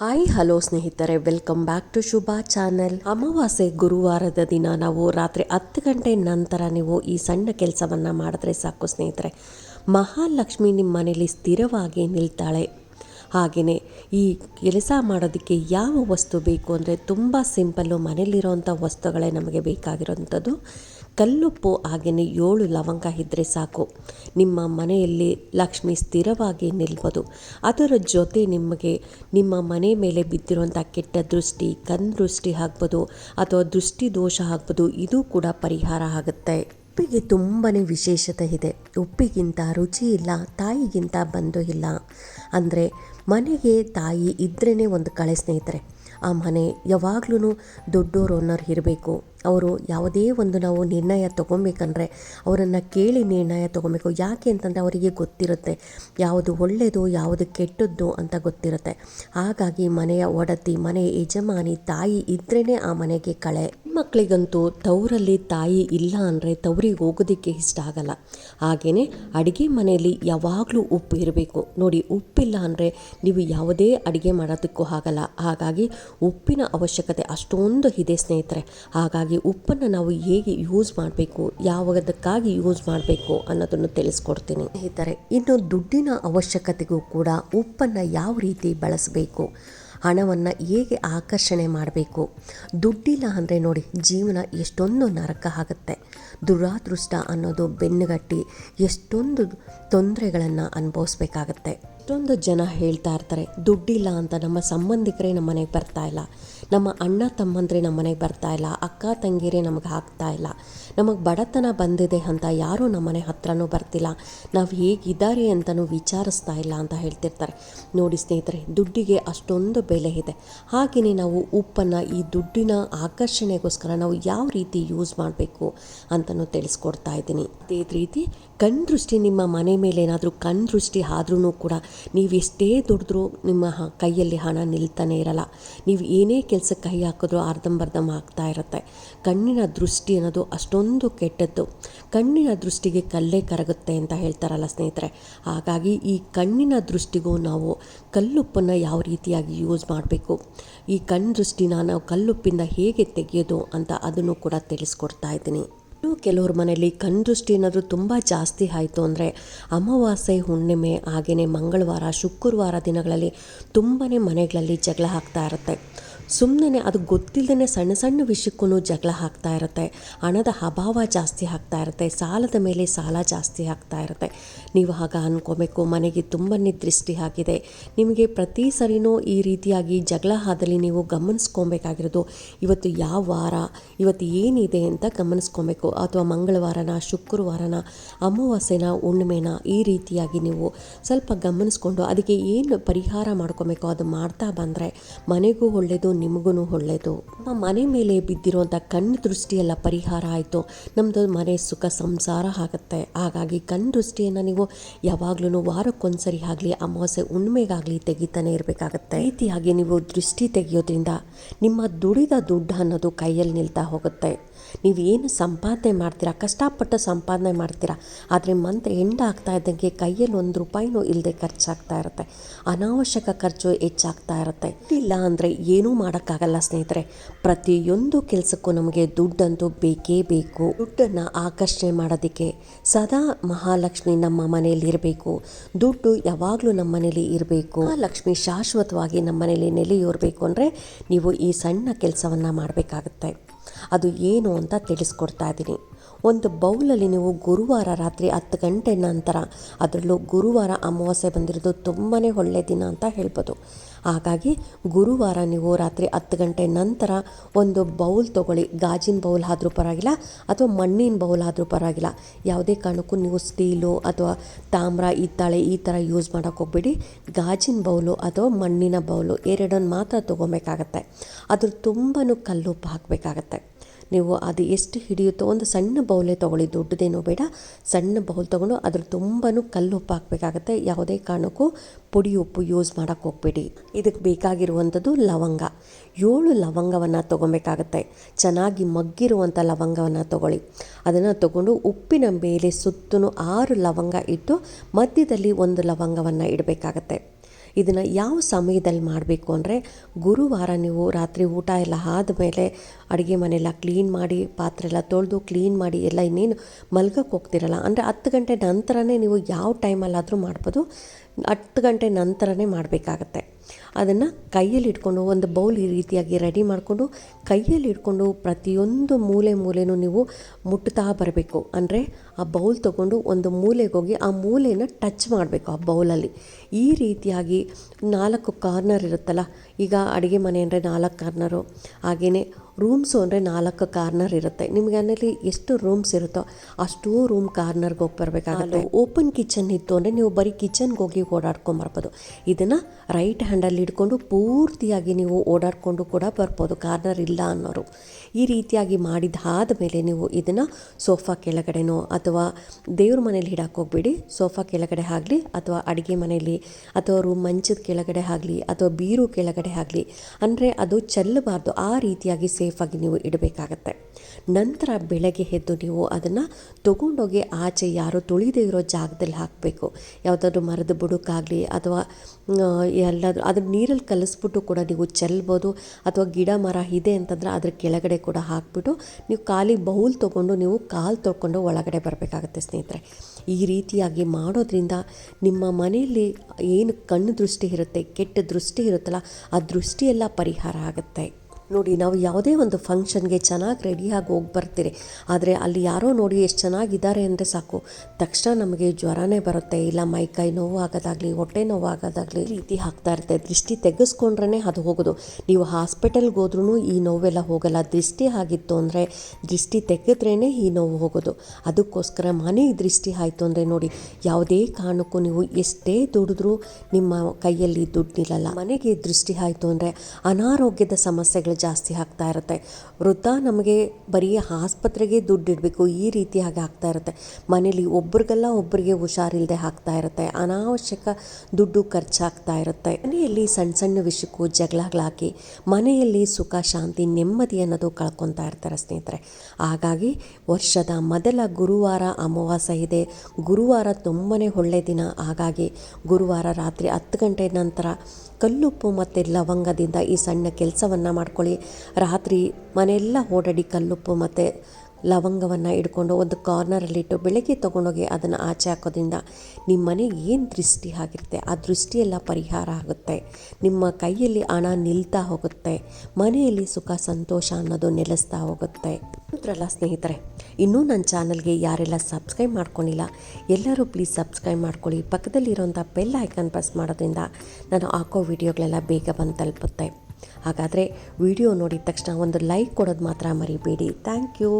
Hi, hello ಸ್ನೇಹಿತರೆ, welcome back to Shubha channel. ಅಮಾವಾಸ್ಯೆ ಗುರುವಾರದ ದಿನ. ನಾವು ರಾತ್ರಿ ಹತ್ತು ಗಂಟೆ ನಂತರ ನೀವು ಈ ಸಣ್ಣ ಕೆಲಸವನ್ನು ಮಾಡಿದ್ರೆ ಸಾಕು ಸ್ನೇಹಿತರೆ. ಮಹಾಲಕ್ಷ್ಮಿ ನಿಮ್ಮ ಮನೇಲಿ ಸ್ಥಿರವಾಗಿ ನಿಲ್ತಾಳೆ. ಹಾಗೆಯೇ ಈ ಕೆಲಸ ಮಾಡೋದಕ್ಕೆ ಯಾವ ವಸ್ತು ಬೇಕು ಅಂದರೆ ತುಂಬ ಸಿಂಪಲ್ಲು ಮನೇಲಿರೋವಂಥ ವಸ್ತುಗಳೇ ನಮಗೆ ಬೇಕಾಗಿರೋವಂಥದ್ದು ಕಲ್ಲುಪ್ಪು ಹಾಗೆಯೇ ಏಳು ಲವಂಗ ಇದ್ದರೆ ಸಾಕು. ನಿಮ್ಮ ಮನೆಯಲ್ಲಿ ಲಕ್ಷ್ಮಿ ಸ್ಥಿರವಾಗಿ ನಿಲ್ಬೋದು. ಅದರ ಜೊತೆ ನಿಮಗೆ ನಿಮ್ಮ ಮನೆ ಮೇಲೆ ಬಿದ್ದಿರುವಂಥ ಕೆಟ್ಟ ದೃಷ್ಟಿ ಕನ್ ದೃಷ್ಟಿ ಆಗ್ಬೋದು ಅಥವಾ ದೃಷ್ಟಿ ದೋಷ ಆಗ್ಬೋದು, ಇದು ಕೂಡ ಪರಿಹಾರ ಆಗುತ್ತೆ. ಉಪ್ಪಿಗೆ ತುಂಬಾ ವಿಶೇಷತೆ ಇದೆ. ಉಪ್ಪಿಗಿಂತ ರುಚಿ ಇಲ್ಲ, ತಾಯಿಗಿಂತ ಬಂದು ಇಲ್ಲ. ಅಂದರೆ ಮನೆಗೆ ತಾಯಿ ಇದ್ರೇ ಒಂದು ಕಳೆ ಸ್ನೇಹಿತರೆ. ಆ ಮನೆ ಯಾವಾಗ್ಲೂ ದೊಡ್ಡೋರು ಓನರ್ ಇರಬೇಕು. ಅವರು ಯಾವುದೇ ಒಂದು ನಾವು ನಿರ್ಣಯ ತೊಗೊಬೇಕಂದ್ರೆ ಅವರನ್ನು ಕೇಳಿ ನಿರ್ಣಯ ತೊಗೊಬೇಕು. ಯಾಕೆ ಅಂತಂದರೆ ಅವರಿಗೆ ಗೊತ್ತಿರುತ್ತೆ. ಯಾವುದು ಒಳ್ಳೆಯದು ಯಾವುದು ಕೆಟ್ಟದ್ದು ಅಂತ ಗೊತ್ತಿರುತ್ತೆ. ಹಾಗಾಗಿ ಮನೆಯ ಒಡತಿ ಮನೆಯ ಯಜಮಾನಿ, ತಾಯಿ ಇದ್ರೇ ಆ ಮನೆಗೆ ಕಳೆ. ಮಕ್ಕಳಿಗಂತೂ ತವರಲ್ಲಿ ತಾಯಿ ಇಲ್ಲ ಅಂದರೆ ತವರಿಗೆ ಹೋಗೋದಕ್ಕೆ ಇಷ್ಟ ಆಗಲ್ಲ. ಹಾಗೆಯೇ ಅಡುಗೆ ಮನೆಯಲ್ಲಿ ಯಾವಾಗಲೂ ಉಪ್ಪು ಇರಬೇಕು. ನೋಡಿ, ಉಪ್ಪಿಲ್ಲ ಅಂದರೆ ನೀವು ಯಾವುದೇ ಅಡುಗೆ ಮಾಡೋದಕ್ಕೂ ಆಗಲ್ಲ. ಹಾಗಾಗಿ ಉಪ್ಪಿನ ಅವಶ್ಯಕತೆ ಅಷ್ಟೊಂದು ಇದೆ ಸ್ನೇಹಿತರೆ. ಹಾಗಾಗಿ ಉಪ್ಪನ್ನು ನಾವು ಹೇಗೆ ಯೂಸ್ ಮಾಡಬೇಕು, ಯಾವಾಗದಕ್ಕಾಗಿ ಯೂಸ್ ಮಾಡಬೇಕು ಅನ್ನೋದನ್ನು ತಿಳಿಸ್ಕೊಡ್ತೀನಿ. ಸ್ನೇಹಿತರೆ, ಇನ್ನು ದುಡ್ಡಿನ ಅವಶ್ಯಕತೆಗೂ ಕೂಡ ಉಪ್ಪನ್ನು ಯಾವ ರೀತಿ ಬಳಸಬೇಕು? ಹಣವನ್ನು ಹೇಗೆ ಆಕರ್ಷಣೆ ಮಾಡಬೇಕು? ದುಡ್ಡಿಲ್ಲ ಅಂದರೆ ನೋಡಿ ಜೀವನ ಎಷ್ಟೊಂದು ನರಕ ಆಗುತ್ತೆ. ದುರಾದೃಷ್ಟ ಅನ್ನೋದು ಬೆನ್ನುಗಟ್ಟಿ ಎಷ್ಟೊಂದು ತೊಂದರೆಗಳನ್ನು ಅನುಭವಿಸ್ಬೇಕಾಗತ್ತೆ. ಎಷ್ಟೊಂದು ಜನ ಹೇಳ್ತಾ ಇರ್ತಾರೆ, ದುಡ್ಡಿಲ್ಲ ಅಂತ ನಮ್ಮ ಸಂಬಂಧಿಕರೇ ನಮ್ಮ ಮನೆಗೆ ಬರ್ತಾ ಇಲ್ಲ. ನಮ್ಮ ಅಣ್ಣ ತಮ್ಮಂದ್ರೆ ನಮ್ಮ ಮನೆಗೆ ಬರ್ತಾ ಇಲ್ಲ, ಅಕ್ಕ ತಂಗಿರೇ ನಮಗೆ ಆಗ್ತಾ ಇಲ್ಲ, ನಮಗೆ ಬಡತನ ಬಂದಿದೆ ಅಂತ ಯಾರೂ ನಮ್ಮ ಮನೆ ಹತ್ರನೂ ಬರ್ತಿಲ್ಲ, ನಾವು ಹೇಗಿದ್ದಾರೆ ಅಂತಲೂ ವಿಚಾರಿಸ್ತಾ ಇಲ್ಲ ಅಂತ ಹೇಳ್ತಿರ್ತಾರೆ. ನೋಡಿ ಸ್ನೇಹಿತರೆ, ದುಡ್ಡಿಗೆ ಅಷ್ಟೊಂದು ಬೆಲೆ ಇದೆ. ಹಾಗೆಯೇ ನಾವು ಉಪ್ಪನ್ನು ಈ ದುಡ್ಡಿನ ಆಕರ್ಷಣೆಗೋಸ್ಕರ ನಾವು ಯಾವ ರೀತಿ ಯೂಸ್ ಮಾಡಬೇಕು ಅಂತಲೂ ತಿಳಿಸ್ಕೊಡ್ತಾ ಇದ್ದೀನಿ. ಅದೇ ರೀತಿ ಕಣ್ ದೃಷ್ಟಿ ನಿಮ್ಮ ಮನೆ ಮೇಲೆ ಏನಾದರೂ ಕಣ್ ದೃಷ್ಟಿ ಆದ್ರೂ ಕೂಡ ನೀವು ಎಷ್ಟೇ ದುಡಿದ್ರೂ ನಿಮ್ಮ ಕೈಯಲ್ಲಿ ಹಣ ನಿಲ್ತಾನೆ ಇರಲ್ಲ. ನೀವು ಏನೇ ಕೆಲಸಕ್ಕೆ ಕೈ ಹಾಕಿದ್ರು ಅರ್ಧಂಬರ್ಧಂ ಆಗ್ತಾ ಇರುತ್ತೆ. ಕಣ್ಣಿನ ದೃಷ್ಟಿ ಅನ್ನೋದು ಅಷ್ಟೊಂದು ಕೆಟ್ಟದ್ದು. ಕಣ್ಣಿನ ದೃಷ್ಟಿಗೆ ಕಲ್ಲೇ ಕರಗುತ್ತೆ ಅಂತ ಹೇಳ್ತಾರಲ್ಲ ಸ್ನೇಹಿತರೆ. ಹಾಗಾಗಿ ಈ ಕಣ್ಣಿನ ದೃಷ್ಟಿಗೂ ನಾವು ಕಲ್ಲುಪ್ಪನ್ನು ಯಾವ ರೀತಿಯಾಗಿ ಯೂಸ್ ಮಾಡಬೇಕು? ಈ ಕಣ್ಣು ದೃಷ್ಟಿನ ನಾವು ಕಲ್ಲುಪ್ಪಿಂದ ಹೇಗೆ ತೆಗೆಯೋದು ಅಂತ ಅದನ್ನು ಕೂಡ ತಿಳಿಸ್ಕೊಡ್ತಾ ಇದ್ದೀನಿ. ಇನ್ನು ಕೆಲವ್ರ ಮನೆಯಲ್ಲಿ ಕಣ್ದೃಷ್ಟಿ ಏನಾದರೂ ತುಂಬ ಜಾಸ್ತಿ ಆಯಿತು ಅಂದರೆ ಅಮಾವಾಸ್ಯೆ, ಹುಣ್ಣಿಮೆ ಹಾಗೆಯೇ ಮಂಗಳವಾರ, ಶುಕ್ರವಾರ ದಿನಗಳಲ್ಲಿ ತುಂಬಾ ಮನೆಗಳಲ್ಲಿ ಜಗಳ ಆಗ್ತಾ ಇರುತ್ತೆ. ಸುಮ್ಮನೆ ಅದು ಗೊತ್ತಿಲ್ಲದೇ ಸಣ್ಣ ಸಣ್ಣ ವಿಷಯಕ್ಕೂ ಜಗಳ ಆಗ್ತಾ ಇರುತ್ತೆ. ಹಣದ ಅಭಾವ ಜಾಸ್ತಿ ಆಗ್ತಾ ಇರುತ್ತೆ. ಸಾಲದ ಮೇಲೆ ಸಾಲ ಜಾಸ್ತಿ ಆಗ್ತಾ ಇರುತ್ತೆ. ನೀವು ಆಗ ಅನ್ಕೋಬೇಕು, ಮನೆಗೆ ತುಂಬಾ ದೃಷ್ಟಿ ಆಗಿದೆ. ನಿಮಗೆ ಪ್ರತಿ ಸರಿನೂ ಈ ರೀತಿಯಾಗಿ ಜಗಳ ಆದಲ್ಲಿ ನೀವು ಗಮನಿಸ್ಕೊಬೇಕಾಗಿರೋದು, ಇವತ್ತು ಯಾವ ವಾರ, ಇವತ್ತು ಏನಿದೆ ಅಂತ ಗಮನಿಸ್ಕೊಬೇಕು. ಅಥವಾ ಮಂಗಳವಾರನ, ಶುಕ್ರವಾರನ, ಅಮಾವಾಸ್ಯನ, ಹುಣ್ಣಿಮೆನ, ಈ ರೀತಿಯಾಗಿ ನೀವು ಸ್ವಲ್ಪ ಗಮನಿಸ್ಕೊಂಡು ಅದಕ್ಕೆ ಏನು ಪರಿಹಾರ ಮಾಡ್ಕೊಬೇಕು, ಅದು ಮಾಡ್ತಾ ಬಂದರೆ ಮನೆಗೂ ಒಳ್ಳೆಯದು ನಿಮಗೂ ಒಳ್ಳೆಯದು ನಮ್ಮ ಮನೆ ಮೇಲೆ ಬಿದ್ದಿರುವಂಥ ಕಣ್ಣು ದೃಷ್ಟಿಯೆಲ್ಲ ಪರಿಹಾರ ಆಯಿತು. ನಮ್ಮದು ಮನೆ ಸುಖ ಸಂಸಾರ ಆಗುತ್ತೆ. ಹಾಗಾಗಿ ಕಣ್ಣು ದೃಷ್ಟಿಯನ್ನು ನೀವು ಯಾವಾಗಲೂ ವಾರಕ್ಕೊಂದ್ಸರಿ ಆಗಲಿ, ಅಮಾವಾಸ್ಯೆ ಹುಣ್ಣಿಮೆಗಾಗಲಿ ತೆಗಿತಾನೆ ಇರಬೇಕಾಗತ್ತೆ. ರೀತಿಯಾಗಿ ನೀವು ದೃಷ್ಟಿ ತೆಗೆಯೋದ್ರಿಂದ ನಿಮ್ಮ ದುಡಿದ ದುಡ್ಡು ಅನ್ನೋದು ಕೈಯಲ್ಲಿ ನಿಲ್ತಾ ಹೋಗುತ್ತೆ. ನೀವು ಏನು ಸಂಪಾದನೆ ಮಾಡ್ತೀರಾ, ಕಷ್ಟಪಟ್ಟು ಸಂಪಾದನೆ ಮಾಡ್ತೀರಾ, ಆದರೆ ಮಂತ್ ಎಂಡ್ ಆಗ್ತಾ ಇದ್ದಂಗೆ ಕೈಯಲ್ಲಿ ಒಂದು ರೂಪಾಯಿನೂ ಇಲ್ಲದೆ ಖರ್ಚಾಗ್ತಾ ಇರುತ್ತೆ. ಅನಾವಶ್ಯಕ ಖರ್ಚು ಹೆಚ್ಚಾಗ್ತಾ ಇರುತ್ತೆ. ಇಲ್ಲ ಅಂದರೆ ಏನೂ ಮಾಡೋಕ್ಕಾಗಲ್ಲ ಸ್ನೇಹಿತರೆ. ಪ್ರತಿಯೊಂದು ಕೆಲಸಕ್ಕೂ ನಮಗೆ ದುಡ್ಡಂತೂ ಬೇಕೇ ಬೇಕು. ದುಡ್ಡನ್ನು ಆಕರ್ಷಣೆ ಮಾಡೋದಕ್ಕೆ ಸದಾ ಮಹಾಲಕ್ಷ್ಮಿ ನಮ್ಮ ಮನೆಯಲ್ಲಿ ಇರಬೇಕು. ದುಡ್ಡು ಯಾವಾಗಲೂ ನಮ್ಮ ಮನೇಲಿ ಇರಬೇಕು. ಮಹಾಲಕ್ಷ್ಮಿ ಶಾಶ್ವತವಾಗಿ ನಮ್ಮ ಮನೇಲಿ ನೆಲೆಯೂರಬೇಕು ಅಂದರೆ ನೀವು ಈ ಸಣ್ಣ ಕೆಲಸವನ್ನು ಮಾಡಬೇಕಾಗತ್ತೆ. ಅದು ಏನು ಅಂತ ತಿಳಿಸ್ಕೊಡ್ತಾ ಇದ್ದೀನಿ. ಒಂದು ಬೌಲಲ್ಲಿ ನೀವು ಗುರುವಾರ ರಾತ್ರಿ ಹತ್ತು ಗಂಟೆ ನಂತರ ಅದರಲ್ಲೂ ಗುರುವಾರ ಅಮಾವಾಸ್ಯೆ ಬಂದಿರೋದು ತುಂಬಾ ಒಳ್ಳೆಯ ದಿನ ಅಂತ ಹೇಳ್ಬೋದು. ಹಾಗಾಗಿ ಗುರುವಾರ ನೀವು ರಾತ್ರಿ ಹತ್ತು ಗಂಟೆ ನಂತರ ಒಂದು ಬೌಲ್ ತೊಗೊಳ್ಳಿ. ಗಾಜಿನ ಬೌಲ್ ಆದರೂ ಪರವಾಗಿಲ್ಲ ಅಥವಾ ಮಣ್ಣಿನ ಬೌಲ್ ಆದರೂ ಪರವಾಗಿಲ್ಲ. ಯಾವುದೇ ಕಾರಣಕ್ಕೂ ನೀವು ಸ್ಟೀಲು ಅಥವಾ ತಾಮ್ರ, ಹಿತ್ತಾಳೆ ಈ ಥರ ಯೂಸ್ ಮಾಡೋಕ್ಕೆ ಹೋಗ್ಬೇಡಿ. ಗಾಜಿನ ಬೌಲು ಅಥವಾ ಮಣ್ಣಿನ ಬೌಲು ಎರಡನ್ನು ಮಾತ್ರ ತೊಗೊಬೇಕಾಗತ್ತೆ. ಅದ್ರ ತುಂಬಾ ಕಲ್ಲುಪ್ಪು ಹಾಕಬೇಕಾಗತ್ತೆ. ನೀವು ಅದು ಎಷ್ಟು ಹಿಡಿಯುತ್ತೋ, ಒಂದು ಸಣ್ಣ ಬೌಲೇ ತೊಗೊಳ್ಳಿ, ದೊಡ್ಡದೇನೋ ಬೇಡ. ಸಣ್ಣ ಬೌಲ್ ತೊಗೊಂಡು ಅದ್ರ ತುಂಬಾ ಕಲ್ಲು ಉಪ್ಪು ಹಾಕಬೇಕಾಗತ್ತೆ. ಯಾವುದೇ ಕಾರಣಕ್ಕೂ ಪುಡಿ ಉಪ್ಪು ಯೂಸ್ ಮಾಡೋಕ್ಕೆ ಹೋಗ್ಬೇಡಿ. ಇದಕ್ಕೆ ಬೇಕಾಗಿರುವಂಥದ್ದು ಲವಂಗ. ಏಳು ಲವಂಗವನ್ನು ತೊಗೊಬೇಕಾಗತ್ತೆ ಚೆನ್ನಾಗಿ ಮಗ್ಗಿರುವಂಥ ಲವಂಗವನ್ನು ತೊಗೊಳ್ಳಿ. ಅದನ್ನು ತಗೊಂಡು ಉಪ್ಪಿನ ಮೇಲೆ ಸುತ್ತಲೂ ಆರು ಲವಂಗ ಇಟ್ಟು ಮಧ್ಯದಲ್ಲಿ ಒಂದು ಲವಂಗವನ್ನು ಇಡಬೇಕಾಗತ್ತೆ. ಇದನ್ನು ಯಾವ ಸಮಯದಲ್ಲಿ ಮಾಡಬೇಕು ಅಂದರೆ ಗುರುವಾರ ನೀವು ರಾತ್ರಿ ಊಟ ಎಲ್ಲ ಆದಮೇಲೆ ಅಡುಗೆ ಮನೆಯೆಲ್ಲ ಕ್ಲೀನ್ ಮಾಡಿ, ಪಾತ್ರೆ ಎಲ್ಲ ತೊಳೆದು ಕ್ಲೀನ್ ಮಾಡಿ, ಎಲ್ಲ ಇನ್ನೇನು ಮಲ್ಗಕ್ಕೆ ಹೋಗ್ತಿರಲ್ಲ, ಅಂದರೆ ಹತ್ತು ಗಂಟೆ ನಂತರನೇ ನೀವು ಯಾವ ಟೈಮಲ್ಲಾದರೂ ಮಾಡ್ಬೋದು. ಹತ್ತು ಗಂಟೆ ನಂತರನೇ ಮಾಡಬೇಕಾಗತ್ತೆ. ಅದನ್ನು ಕೈಯಲ್ಲಿ ಇಟ್ಕೊಂಡು ಒಂದು ಬೌಲ್ ಈ ರೀತಿಯಾಗಿ ರೆಡಿ ಮಾಡಿಕೊಂಡು ಕೈಯಲ್ಲಿ ಇಟ್ಕೊಂಡು ಪ್ರತಿಯೊಂದು ಮೂಲೆ ಮೂಲೆನೂ ನೀವು ಮುಟ್ತಾ ಬರಬೇಕು. ಅಂದರೆ ಆ ಬೌಲ್ ತೊಗೊಂಡು ಒಂದು ಮೂಲೆಗೆ ಹೋಗಿ ಆ ಮೂಲೆನ ಟಚ್ ಮಾಡಬೇಕು ಆ ಬೌಲಲ್ಲಿ ಈ ರೀತಿಯಾಗಿ ನಾಲ್ಕು ಕಾರ್ನರ್ ಇರುತ್ತಲ್ಲ, ಈಗ ಅಡುಗೆ ಮನೆ ಅಂದರೆ ನಾಲ್ಕು ಕಾರ್ನರು ಹಾಗೆಯೇ ರೂಮ್ಸು ಅಂದರೆ ನಾಲ್ಕು ಕಾರ್ನರ್ ಇರುತ್ತೆ. ನಿಮಗೆ ಅದರಲ್ಲಿ ಎಷ್ಟು ರೂಮ್ಸ್ ಇರುತ್ತೋ ಅಷ್ಟೂ ರೂಮ್ ಕಾರ್ನರ್ಗೆ ಹೋಗಿ ಬರಬೇಕಾಗುತ್ತೆ. ಓಪನ್ ಕಿಚನ್ ಇತ್ತು ಅಂದರೆ ನೀವು ಬರೀ ಕಿಚನ್ಗೆ ಹೋಗಿ ಓಡಾಡ್ಕೊಂಬರ್ಬೋದು ಇದನ್ನು ರೈಟ್ ಹ್ಯಾಂಡಲ್ಲಿ ಹಿಡ್ಕೊಂಡು ಪೂರ್ತಿಯಾಗಿ ನೀವು ಓಡಾಡಿಕೊಂಡು ಕೂಡ ಬರ್ಬೋದು ಕಾರ್ನರ್ ಇಲ್ಲ ಅನ್ನೋರು. ಈ ರೀತಿಯಾಗಿ ಮಾಡಿದಾದ ಮೇಲೆ ನೀವು ಇದನ್ನು ಸೋಫಾ ಕೆಳಗಡೆನೋ ಅಥವಾ ದೇವ್ರ ಮನೇಲಿ ಹಿಡಕ್ಕೆ ಹೋಗ್ಬೇಡಿ. ಸೋಫಾ ಕೆಳಗಡೆ ಆಗಲಿ ಅಥವಾ ಅಡುಗೆ ಮನೆಯಲ್ಲಿ ಅಥವಾ ರೂಮ್ ಮಂಚದ ಕೆಳಗಡೆ ಆಗಲಿ ಅಥವಾ ಬೀರು ಕೆಳಗಡೆ ಆಗಲಿ. ಅಂದರೆ ಅದು ಚೆಲ್ಲಬಾರ್ದು. ಆ ರೀತಿಯಾಗಿ ಸೇಫಾಗಿ ನೀವು ಇಡಬೇಕಾಗತ್ತೆ. ನಂತರ ಬೆಳಗ್ಗೆ ಎದ್ದು ನೀವು ಅದನ್ನು ತೊಗೊಂಡೋಗಿ ಆಚೆ ಯಾರು ತುಳಿದೇ ಇರೋ ಜಾಗದಲ್ಲಿ ಹಾಕಬೇಕು. ಯಾವುದಾದ್ರೂ ಮರದ ಬುಡಕ್ಕಾಗಲಿ ಅಥವಾ ಎಲ್ಲಾದರೂ ಅದ್ರ ನೀರಲ್ಲಿ ಕಲಿಸ್ಬಿಟ್ಟು ಕೂಡ ನೀವು ಚೆಲ್ಬೋದು ಅಥವಾ ಗಿಡ ಮರ ಇದೆ ಅಂತಂದ್ರೆ ಅದ್ರ ಕೆಳಗಡೆ ಕೂಡ ಹಾಕ್ಬಿಟ್ಟು ನೀವು ಖಾಲಿ ಬೌಲ್ ತೊಗೊಂಡು ನೀವು ಕಾಲು ತೊಳ್ಕೊಂಡು ಒಳಗಡೆ ಬರಬೇಕಾಗತ್ತೆ ಸ್ನೇಹಿತರೆ. ಈ ರೀತಿಯಾಗಿ ಮಾಡೋದ್ರಿಂದ ನಿಮ್ಮ ಮನೆಯಲ್ಲಿ ಏನು ಕಣ್ಣು ದೃಷ್ಟಿ ಇರುತ್ತೆ, ಕೆಟ್ಟ ದೃಷ್ಟಿ ಇರುತ್ತಲ್ಲ, ಆ ದೃಷ್ಟಿಯೆಲ್ಲ ಪರಿಹಾರ ಆಗುತ್ತೆ. ನೋಡಿ, ನಾವು ಯಾವುದೇ ಒಂದು ಫಂಕ್ಷನ್ಗೆ ಚೆನ್ನಾಗಿ ರೆಡಿಯಾಗಿ ಹೋಗಿ ಬರ್ತೀರಿ. ಆದರೆ ಅಲ್ಲಿ ಯಾರೋ ನೋಡಿ ಎಷ್ಟು ಚೆನ್ನಾಗಿದ್ದಾರೆ ಅಂದರೆ ಸಾಕು. ತಕ್ಷಣ ನಮಗೆ ಜ್ವರನೇ ಬರುತ್ತೆ. ಇಲ್ಲ ಮೈಕೈ ನೋವು ಆಗೋದಾಗಲಿ ಹೊಟ್ಟೆ ನೋವು ಆಗೋದಾಗಲಿ ರೀತಿ ಹಾಕ್ತಾ ಇರುತ್ತೆ. ದೃಷ್ಟಿ ತೆಗೆಸ್ಕೊಂಡ್ರೇ ಅದು ಹೋಗೋದು. ನೀವು ಹಾಸ್ಪಿಟಲ್ಗೆ ಹೋದ್ರೂ ಈ ನೋವೆಲ್ಲ ಹೋಗಲ್ಲ. ದೃಷ್ಟಿ ಆಗಿತ್ತು ಅಂದರೆ ದೃಷ್ಟಿ ತೆಗೆದ್ರೇ ಈ ನೋವು ಹೋಗೋದು. ಅದಕ್ಕೋಸ್ಕರ ಮನೆಗೆ ದೃಷ್ಟಿ ಆಯಿತು ಅಂದರೆ ನೋಡಿ, ಯಾವುದೇ ಕಾರಣಕ್ಕೂ ನೀವು ಎಷ್ಟೇ ದುಡಿದ್ರೂ ನಿಮ್ಮ ಕೈಯಲ್ಲಿ ದುಡ್ಡು ನಿಲ್ಲಲ್ಲ ಮನೆಗೆ ದೃಷ್ಟಿ ಆಯಿತು ಅಂದರೆ ಅನಾರೋಗ್ಯದ ಸಮಸ್ಯೆಗಳು ಜಾಸ್ತಿ ಆಗ್ತಾ ಇರುತ್ತೆ. ವೃದ್ಧ ನಮಗೆ ಬರೀ ಆಸ್ಪತ್ರೆಗೆ ದುಡ್ಡು ಇಡಬೇಕು, ಈ ರೀತಿಯಾಗಿ ಆಗ್ತಾ ಇರುತ್ತೆ. ಮನೇಲಿ ಒಬ್ರಿಗೆಲ್ಲ ಒಬ್ಬರಿಗೆ ಹುಷಾರಿಲ್ಲದೆ ಆಗ್ತಾ ಇರುತ್ತೆ. ಅನಾವಶ್ಯಕ ದುಡ್ಡು ಖರ್ಚಾಗ್ತಾ ಇರುತ್ತೆ. ಮನೆಯಲ್ಲಿ ಸಣ್ಣ ಸಣ್ಣ ವಿಷಯಕ್ಕೂ ಜಗಳಗಳಾಗಿ ಮನೆಯಲ್ಲಿ ಸುಖ, ಶಾಂತಿ, ನೆಮ್ಮದಿ ಅನ್ನೋದು ಕಳ್ಕೊತಾ ಇರ್ತಾರೆ ಸ್ನೇಹಿತರೆ. ಹಾಗಾಗಿ ವರ್ಷದ ಮೊದಲ ಗುರುವಾರ ಅಮಾವಾಸ್ಯೆ ಇದೆ. ಗುರುವಾರ ತುಂಬಾ ಒಳ್ಳೆಯ ದಿನ. ಹಾಗಾಗಿ ಗುರುವಾರ ರಾತ್ರಿ ಹತ್ತು ಗಂಟೆ ನಂತರ ಕಲ್ಲುಪ್ಪು ಮತ್ತು ಲವಂಗದಿಂದ ಈ ಸಣ್ಣ ಕೆಲಸವನ್ನು ಮಾಡ್ಕೊಳ್ಳಿ. ರಾತ್ರಿ ಮನೆಯೆಲ್ಲ ಓಡಾಡಿ ಕಲ್ಲುಪ್ಪು ಮತ್ತು ಲವಂಗವನ್ನು ಇಟ್ಕೊಂಡು ಒಂದು ಕಾರ್ನರಲ್ಲಿಟ್ಟು ಬೆಳಗ್ಗೆ ತೊಗೊಂಡೋಗಿ ಅದನ್ನು ಆಚೆ ಹಾಕೋದ್ರಿಂದ ನಿಮ್ಮ ಮನೆಗೆ ಏನು ದೃಷ್ಟಿ ಆಗಿರುತ್ತೆ? ಆ ದೃಷ್ಟಿಯೆಲ್ಲ ಪರಿಹಾರ ಆಗುತ್ತೆ. ನಿಮ್ಮ ಕೈಯಲ್ಲಿ ಹಣ ನಿಲ್ತಾ ಹೋಗುತ್ತೆ. ಮನೆಯಲ್ಲಿ ಸುಖ, ಸಂತೋಷ ಅನ್ನೋದು ನೆಲೆಸ್ತಾ ಹೋಗುತ್ತೆ. ಎಲ್ಲ ಸ್ನೇಹಿತರೆ, ಇನ್ನೂ ನನ್ನ ಚಾನಲ್ಗೆ ಯಾರೆಲ್ಲ ಸಬ್ಸ್ಕ್ರೈಬ್ ಮಾಡ್ಕೊಂಡಿಲ್ಲ, ಎಲ್ಲರೂ ಪ್ಲೀಸ್ ಸಬ್ಸ್ಕ್ರೈಬ್ ಮಾಡ್ಕೊಳ್ಳಿ. ಪಕ್ಕದಲ್ಲಿರೋಂಥ ಬೆಲ್ ಐಕನ್ ಪ್ರೆಸ್ ಮಾಡೋದ್ರಿಂದ ನಾನು ಹಾಕೋ ವಿಡಿಯೋಗಳೆಲ್ಲ ಬೇಗ ಬಂದು ತಲುಪುತ್ತೆ. ಹಾಗಾದರೆ ವಿಡಿಯೋ ನೋಡಿದ ತಕ್ಷಣ ಒಂದು ಲೈಕ್ ಕೊಡೋದು ಮಾತ್ರ ಮರಿಬೇಡಿ. Thank you.